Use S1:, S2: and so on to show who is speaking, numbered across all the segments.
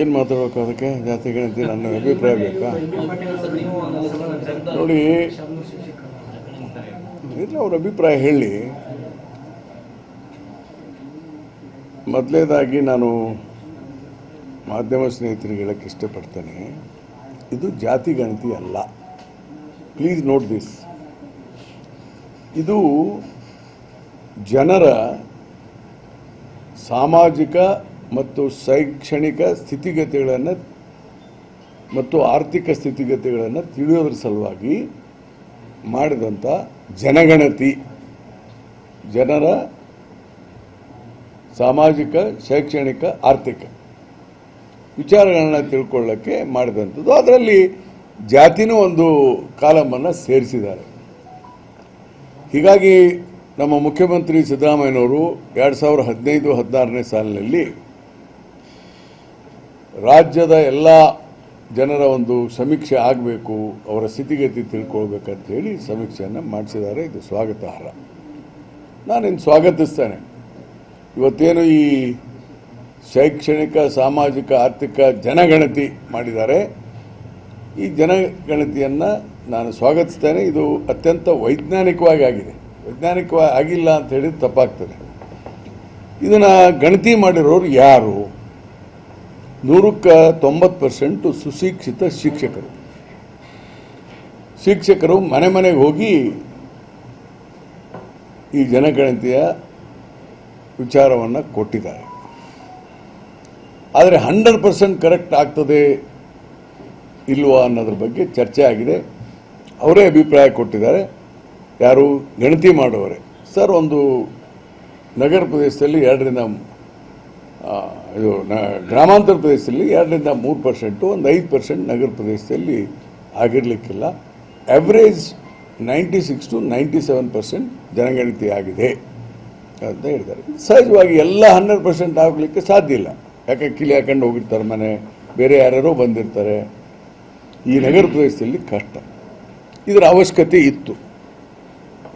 S1: ಏನು ಮಾತಾಡ್ಬೇಕು ಅದಕ್ಕೆ? ಜಾತಿ ಗಣತಿ ನನ್ನ ಅಭಿಪ್ರಾಯ ಬೇಕಾ? ನೋಡಿ, ಇಲ್ಲ, ಅವ್ರ ಅಭಿಪ್ರಾಯ ಹೇಳಿ. ಮೊದಲೇದಾಗಿ ನಾನು ಮಾಧ್ಯಮ ಸ್ನೇಹಿತರಿಗೆ ಹೇಳಕ್ಕೆ ಇಷ್ಟಪಡ್ತೇನೆ, ಇದು ಜಾತಿ ಗಣತಿ ಅಲ್ಲ. ಪ್ಲೀಸ್ ನೋಟ್ ದಿಸ್ ಇದು ಜನರ ಸಾಮಾಜಿಕ ಮತ್ತು ಶೈಕ್ಷಣಿಕ ಸ್ಥಿತಿಗತಿಗಳನ್ನು ಮತ್ತು ಆರ್ಥಿಕ ಸ್ಥಿತಿಗತಿಗಳನ್ನು ತಿಳಿಯೋದ್ರ ಸಲುವಾಗಿ ಮಾಡಿದಂಥ ಜನಗಣತಿ. ಜನರ ಸಾಮಾಜಿಕ, ಶೈಕ್ಷಣಿಕ, ಆರ್ಥಿಕ ವಿಚಾರಗಳನ್ನ ತಿಳ್ಕೊಳ್ಳೋಕ್ಕೆ ಮಾಡಿದಂಥದ್ದು. ಅದರಲ್ಲಿ ಜಾತಿನೂ ಒಂದು ಕಾಲಮನ್ನು ಸೇರಿಸಿದ್ದಾರೆ. ಹೀಗಾಗಿ ನಮ್ಮ ಮುಖ್ಯಮಂತ್ರಿ ಸಿದ್ದರಾಮಯ್ಯನವರು ಎರಡು ಸಾವಿರದ ಹದಿನೈದು, ಹದಿನಾರನೇ ಸಾಲಿನಲ್ಲಿ ರಾಜ್ಯದ ಎಲ್ಲ ಜನರ ಒಂದು ಸಮೀಕ್ಷೆ ಆಗಬೇಕು, ಅವರ ಸ್ಥಿತಿಗತಿ ತಿಳ್ಕೊಳ್ಬೇಕಂತ ಹೇಳಿ ಸಮೀಕ್ಷೆಯನ್ನು ಮಾಡಿಸಿದ್ದಾರೆ. ಇದು ಸ್ವಾಗತಾರ್ಹ. ನಾನಿನ್ನು ಸ್ವಾಗತಿಸ್ತೇನೆ. ಇವತ್ತೇನು ಈ ಶೈಕ್ಷಣಿಕ, ಸಾಮಾಜಿಕ, ಆರ್ಥಿಕ ಜನಗಣತಿ ಮಾಡಿದ್ದಾರೆ. ಈ ಜನಗಣತಿಯನ್ನು ನಾನು ಸ್ವಾಗತಿಸ್ತೇನೆ. ಇದು ಅತ್ಯಂತ ವೈಜ್ಞಾನಿಕವಾಗಿ ಆಗಿದೆ. ವೈಜ್ಞಾನಿಕವಾಗಿ ಆಗಿಲ್ಲ ಅಂತ ಹೇಳಿದ್ರೆ ತಪ್ಪಾಗ್ತದೆ. ಇದನ್ನು ಗಣತಿ ಮಾಡಿರೋರು ಯಾರು? ನೂರಕ್ಕೆ ತೊಂಬತ್ತು ಪರ್ಸೆಂಟು ಸುಶಿಕ್ಷಿತ ಶಿಕ್ಷಕರು. ಶಿಕ್ಷಕರು ಮನೆ ಮನೆಗೆ ಹೋಗಿ ಈ ಜನಗಣತಿಯ ವಿಚಾರವನ್ನು ಕೊಟ್ಟಿದ್ದಾರೆ. ಆದರೆ ಹಂಡ್ರೆಡ್ ಪರ್ಸೆಂಟ್ ಕರೆಕ್ಟ್ ಆಗ್ತದೆ ಇಲ್ವಾ ಅನ್ನೋದ್ರ ಬಗ್ಗೆ ಚರ್ಚೆ ಆಗಿದೆ. ಅವರೇ ಅಭಿಪ್ರಾಯ ಕೊಟ್ಟಿದ್ದಾರೆ. ಯಾರು ಗಣತಿ ಮಾಡುವರೆ ಸರ್, ಒಂದು ನಗರ ಪ್ರದೇಶದಲ್ಲಿ ಎರಡರಿಂದ ಇದು ನ, ಗ್ರಾಮಾಂತರ ಪ್ರದೇಶದಲ್ಲಿ ಎರಡರಿಂದ ಮೂರು ಪರ್ಸೆಂಟು ಒಂದು ಐದು ಪರ್ಸೆಂಟ್ ನಗರ ಪ್ರದೇಶದಲ್ಲಿ ಆಗಿರಲಿಕ್ಕಿಲ್ಲ. Average ninety six to ninety seven percent ಜನಗಣತಿ ಆಗಿದೆ ಅಂತ ಹೇಳ್ತಾರೆ. ಸಹಜವಾಗಿ ಎಲ್ಲ ಹಂಡ್ರೆಡ್ ಪರ್ಸೆಂಟ್ ಆಗಲಿಕ್ಕೆ ಸಾಧ್ಯ ಇಲ್ಲ. ಯಾಕೆ ಕಿಲಿ ಹಾಕೊಂಡು ಹೋಗಿರ್ತಾರೆ ಮನೆ, ಬೇರೆ ಯಾರ್ಯಾರೋ ಬಂದಿರ್ತಾರೆ. ಈ ನಗರ ಪ್ರದೇಶದಲ್ಲಿ ಕಷ್ಟ. ಇದರ ಅವಶ್ಯಕತೆ ಇತ್ತು.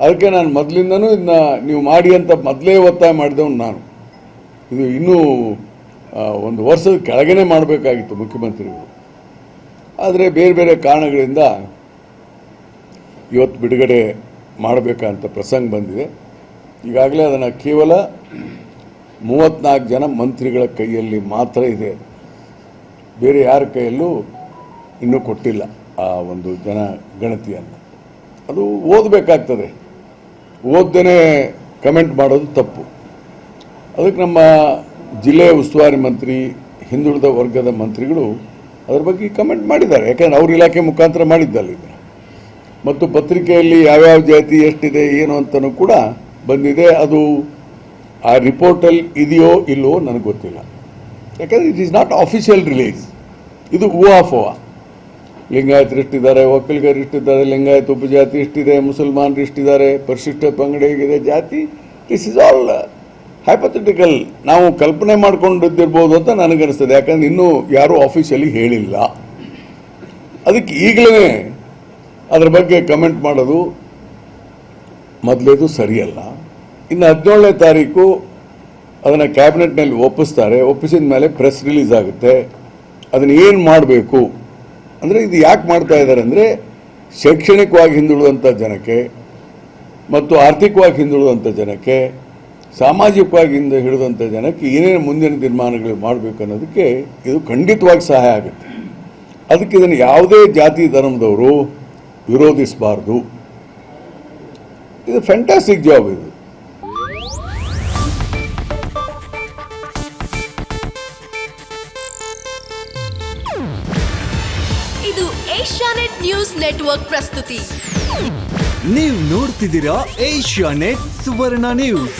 S1: ಅದಕ್ಕೆ ನಾನು ಮೊದಲಿಂದನೂ ಇದನ್ನ ನೀವು ಮಾಡಿ ಅಂತ ಮೊದಲೇ ಒತ್ತಾಯ ಮಾಡಿದವನು ನಾನು. ಇದು ಇನ್ನೂ ಒಂದು ವರ್ಷದ ಕೆಳಗನೆ ಮಾಡಬೇಕಾಗಿತ್ತು ಮುಖ್ಯಮಂತ್ರಿಗಳು. ಆದರೆ ಬೇರೆ ಬೇರೆ ಕಾರಣಗಳಿಂದ ಇವತ್ತು ಬಿಡುಗಡೆ ಮಾಡಬೇಕಂತ ಪ್ರಸಂಗ ಬಂದಿದೆ. ಈಗಾಗಲೇ ಅದನ್ನು ಕೇವಲ ಮೂವತ್ತ್ನಾಲ್ಕು ಜನ ಮಂತ್ರಿಗಳ ಕೈಯಲ್ಲಿ ಮಾತ್ರ ಇದೆ. ಬೇರೆ ಯಾರ ಕೈಯಲ್ಲೂ ಇನ್ನೂ ಕೊಟ್ಟಿಲ್ಲ ಆ ಒಂದು ಜನ ಗಣತಿಯನ್ನು. ಅದು ಓದಬೇಕಾಗ್ತದೆ. ಓದ್ದನೇ ಕಮೆಂಟ್ ಮಾಡೋದು ತಪ್ಪು. ಅದಕ್ಕೆ ನಮ್ಮ ಜಿಲ್ಲೆಯ ಉಸ್ತುವಾರಿ ಮಂತ್ರಿ, ಹಿಂದುಳಿದ ವರ್ಗದ ಮಂತ್ರಿಗಳು ಅದರ ಬಗ್ಗೆ ಕಮೆಂಟ್ ಮಾಡಿದ್ದಾರೆ. ಯಾಕಂದ್ರೆ ಅವ್ರ ಇಲಾಖೆ ಮುಖಾಂತರ ಮಾಡಿದ್ದಲ್ಲಿ ಮತ್ತು ಪತ್ರಿಕೆಯಲ್ಲಿ ಯಾವ್ಯಾವ ಜಾತಿ ಎಷ್ಟಿದೆ, ಏನು ಅಂತಲೂ ಕೂಡ ಬಂದಿದೆ. ಅದು ಆ ರಿಪೋರ್ಟಲ್ಲಿ ಇದೆಯೋ ಇಲ್ಲವೋ ನನಗೆ ಗೊತ್ತಿಲ್ಲ. ಯಾಕಂದ್ರೆ it is not official release ಇದು ಊಹಾಫೋಹ ಲಿಂಗಾಯತರು ಇಷ್ಟಿದ್ದಾರೆ ಒಕ್ಕಲಿಗರು ಇಷ್ಟಿದ್ದಾರೆ, ಲಿಂಗಾಯತ ಉಪಜಾತಿ ಇಷ್ಟಿದೆ, ಮುಸಲ್ಮಾನರು ಇಷ್ಟಿದ್ದಾರೆ, ಪರಿಶಿಷ್ಟ ಪಂಗಡ ಹೇಗಿದೆ, ಜಾತಿ ದಿಸ್ ಇಸ್ ಆಲ್ ಹೈಪಥೆಟಿಕಲ್ ನಾವು ಕಲ್ಪನೆ ಮಾಡ್ಕೊಂಡಿದ್ದಿರ್ಬೋದು ಅಂತ ನನಗನ್ನಿಸ್ತದೆ. ಯಾಕಂದ್ರೆ ಇನ್ನೂ ಯಾರೂ ಆಫೀಸಲ್ಲಿ ಹೇಳಿಲ್ಲ. ಅದಕ್ಕೆ ಈಗಲೇ ಅದ್ರ ಬಗ್ಗೆ ಕಮೆಂಟ್ ಮಾಡೋದು ಮೊದಲೇದು ಸರಿಯಲ್ಲ. ಇನ್ನು ಹದಿನೇಳನೇ ತಾರೀಕು ಅದನ್ನು ಕ್ಯಾಬಿನೆಟ್ನಲ್ಲಿ ಒಪ್ಪಿಸ್ತಾರೆ. ಒಪ್ಪಿಸಿದ ಮೇಲೆ ಪ್ರೆಸ್ ರಿಲೀಸ್ ಆಗುತ್ತೆ. ಅದನ್ನು ಏನು ಮಾಡಬೇಕು? ಅಂದರೆ ಇದು ಯಾಕೆ ಮಾಡ್ತಾ ಇದ್ದಾರೆ ಅಂದರೆ ಶೈಕ್ಷಣಿಕವಾಗಿ ಹಿಂದುಳಿದಂಥ ಜನಕ್ಕೆ ಮತ್ತು ಆರ್ಥಿಕವಾಗಿ ಹಿಂದುಳಿದಂಥ ಜನಕ್ಕೆ ಸಾಮಾಜಿಕವಾಗಿ ಹಿಂದೆ ಹಿಡಿದಂಥ ಜನಕ್ಕೆ ಏನೇನು ಮುಂದಿನ ತೀರ್ಮಾನಗಳು ಮಾಡಬೇಕು ಅನ್ನೋದಕ್ಕೆ ಇದು ಖಂಡಿತವಾಗಿ ಸಹಾಯ ಆಗುತ್ತೆ. ಅದಕ್ಕೆ ಇದನ್ನು ಯಾವುದೇ ಜಾತಿ ಧರ್ಮದವರು ವಿರೋಧಿಸಬಾರ್ದು. ಇದು ಫ್ಯಾಂಟಾಸ್ಟಿಕ್ ಜಾಬ್ ಇದು.
S2: ಇದು ಏಷ್ಯಾನೆಟ್ ನ್ಯೂಸ್ ನೆಟ್ವರ್ಕ್ ಪ್ರಸ್ತುತಿ.
S3: ನೀವು ನೋಡ್ತಿದ್ದೀರಾ ಏಷ್ಯಾ ನೆಟ್ ಸುವರ್ಣ ನ್ಯೂಸ್.